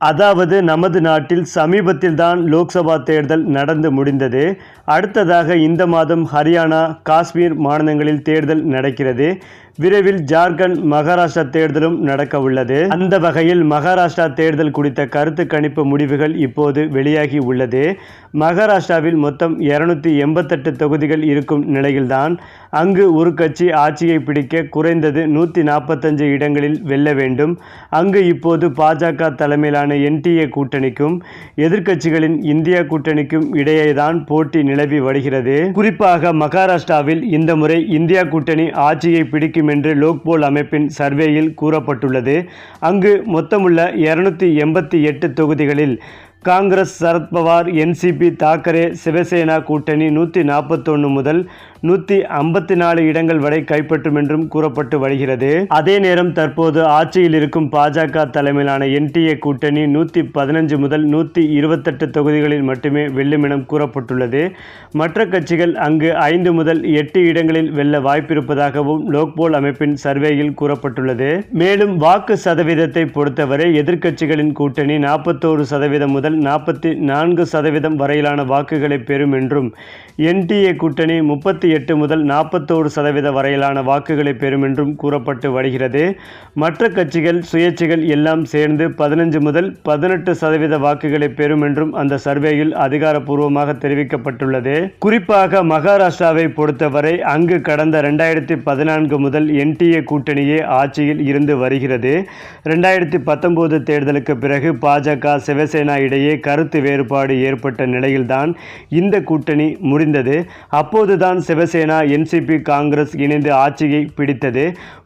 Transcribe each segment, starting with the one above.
அதாவது நமது நாட்டில் சமீபத்தில்தான் லோக்சபா தேர்தல் நடந்து முடிந்தது. அடுத்ததாக இந்த மாதம் ஹரியானா காஷ்மீர் மாநிலங்களில் தேர்தல் நடக்கிறது. விரைவில் ஜார்க்கண்ட் மகாராஷ்டிரா தேர்தலும் நடக்க உள்ளது அந்த வகையில் மகாராஷ்டிரா தேர்தல் குறித்த கருத்து கணிப்பு முடிவுகள் இப்போது வெளியாகி உள்ளது. மகாராஷ்டிராவில் மொத்தம் இருநூத்தி எண்பத்தெட்டு தொகுதிகள் இருக்கும் நிலையில்தான் அங்கு ஒரு கட்சி ஆட்சியை பிடிக்க குறைந்தது நூற்றி நாற்பத்தஞ்சு இடங்களில் வெல்ல வேண்டும். அங்கு இப்போது பாஜக தலைமையிலான என்டிஏ கூட்டணிக்கும் எதிர்க்கட்சிகளின் இந்தியா கூட்டணிக்கும் இடையேதான் போட்டி நிலவி வருகிறது. குறிப்பாக மகாராஷ்டிராவில் இந்த முறை இந்தியா கூட்டணி ஆட்சியை பிடிக்கும் என்று லோக்போல் அமைப்பின் சர்வேயில் கூறப்பட்டுள்ளது. அங்கு மொத்தமுள்ள இருநூத்தி எண்பத்தி எட்டு தொகுதிகளில் காங்கிரஸ் சரத்பவார் என்சிபி தாக்கரே சிவசேனா கூட்டணி நூற்றி நாற்பத்தொன்று முதல் நூற்றி ஐம்பத்தி நாலு இடங்கள் வரை கைப்பற்றும் என்றும் கூறப்பட்டு வருகிறது. அதே நேரம் தற்போது ஆட்சியில் இருக்கும் பாஜக தலைமையிலான என்டிஏ கூட்டணி நூற்றி பதினஞ்சு முதல் நூற்றி இருபத்தெட்டு தொகுதிகளில் மட்டுமே வெல்லும் என கூறப்பட்டுள்ளது. மற்ற கட்சிகள் அங்கு ஐந்து முதல் எட்டு இடங்களில் வெல்ல வாய்ப்பிருப்பதாகவும் லோக்போல் அமைப்பின் சர்வேயில் கூறப்பட்டுள்ளது. மேலும் வாக்கு சதவீதத்தை பொறுத்தவரை எதிர்க்கட்சிகளின் கூட்டணி நாற்பத்தோரு சதவீதம் முதல் நாற்பத்தி நான்கு சதவீதம் வரையிலான வாக்குகளை பெறும் என்றும் என்டிஏ கூட்டணி முப்பத்தி எட்டு முதல் நாற்பத்தோரு சதவீத வரையிலான வாக்குகளை பெறும் என்றும் கூறப்பட்டு வருகிறது. மற்ற கட்சிகள் சுயேட்சைகள் எல்லாம் சேர்ந்து பதினஞ்சு முதல் பதினெட்டு சதவீத வாக்குகளை பெறும் என்றும் அந்த சர்வேயில் அதிகாரப்பூர்வமாக தெரிவிக்கப்பட்டுள்ளது. குறிப்பாக மகாராஷ்டிராவை பொறுத்தவரை அங்கு கடந்த ரெண்டாயிரத்தி பதினான்கு முதல் என்டிஏ கூட்டணியே ஆட்சியில் இருந்து வருகிறது. ரெண்டாயிரத்தி பத்தொன்பது தேர்தலுக்கு பிறகு பாஜக சிவசேனா இடையே இடையே கருத்து வேறுபாடு ஏற்பட்ட நிலையில்தான் இந்த கூட்டணி முறிந்தது. அப்போதுதான் சிவசேனா என்சிபி காங்கிரஸ் இணைந்து ஆட்சியை பிடித்தது.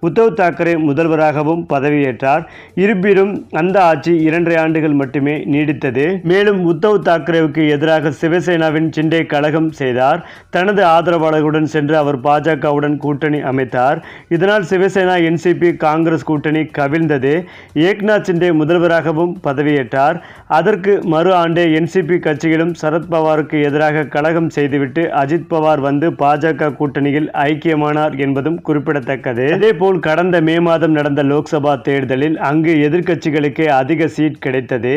உத்தவ் தாக்கரே முதல்வராகவும் பதவியேற்றார். இருப்பினும் அந்த ஆட்சி இரண்டரை ஆண்டுகள் மட்டுமே நீடித்தது. மேலும் உத்தவ் தாக்கரேவுக்கு எதிராக சிவசேனாவின் சிண்டே கழகம் செய்தார். தனது ஆதரவாளர்களுடன் சென்று அவர் பாஜகவுடன் கூட்டணி அமைத்தார். இதனால் சிவசேனா என்சிபி காங்கிரஸ் கூட்டணி கவிழ்ந்தது. ஏக்நாத் சிண்டே முதல்வராகவும் பதவியேற்றார். அதற்கு மறு ஆண்டே என்சிபி கட்சிகளும் சரத்பவாருக்கு எதிராக கழகம் செய்துவிட்டு அஜித் பவார் வந்து பாஜக கூட்டணியில் ஐக்கியமானார் என்பதும் குறிப்பிடத்தக்கது. அதேபோல் கடந்த மே மாதம் நடந்த லோக்சபா தேர்தலில் அங்கு எதிர்க்கட்சிகளுக்கே அதிக சீட் கிடைத்தது.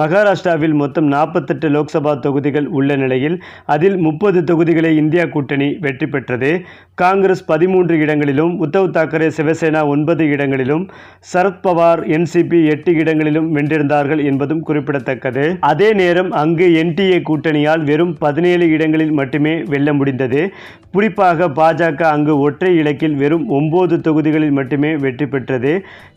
மகாராஷ்டிராவில் மொத்தம் நாற்பத்தெட்டு லோக்சபா தொகுதிகள் உள்ள நிலையில் அதில் முப்பது தொகுதிகளை இந்தியா கூட்டணி வெற்றி பெற்றது. காங்கிரஸ் பதிமூன்று இடங்களிலும் உத்தவ் தாக்கரே சிவசேனா ஒன்பது இடங்களிலும் சரத்பவார் என்சிபி எட்டு இடங்களிலும் வென்றிருந்தார்கள் என்பதும் குறிப்பிட குறிப்பிடத்தக்கது. அதே நேரம் அங்கு என்டிஏ கூட்டணியால் வெறும் பதினேழு இடங்களில் மட்டுமே வெல்ல முடிந்தது. குறிப்பாக பாஜக அங்கு ஒற்றை இலக்கில் வெறும் ஒன்பது தொகுதிகளில் மட்டுமே வெற்றி பெற்றது.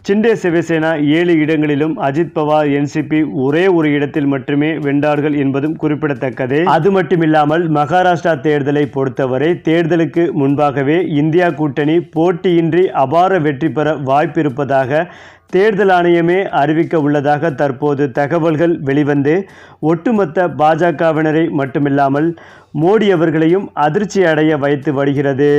சிண்டே சிவசேனா ஏழு இடங்களிலும் அஜித் பவார் என்சிபி ஒரே ஒரு இடத்தில் மட்டுமே வென்றார்கள் என்பதும் குறிப்பிடத்தக்கது. அது மட்டுமில்லாமல் மகாராஷ்டிரா தேர்தலை பொறுத்தவரை தேர்தலுக்கு முன்பாகவே இந்தியா கூட்டணி போட்டியின்றி அபார வெற்றி பெற வாய்ப்பிருப்பதாக தேர்தல் ஆணையமே அறிவிக்க உள்ளதாக தற்போது தகவல்கள் வெளிவந்து ஒட்டுமொத்த பாஜகவினரை மட்டுமில்லாமல் மோடி அவர்களையும் அதிர்ச்சி அடைய வைத்து வருகிறது.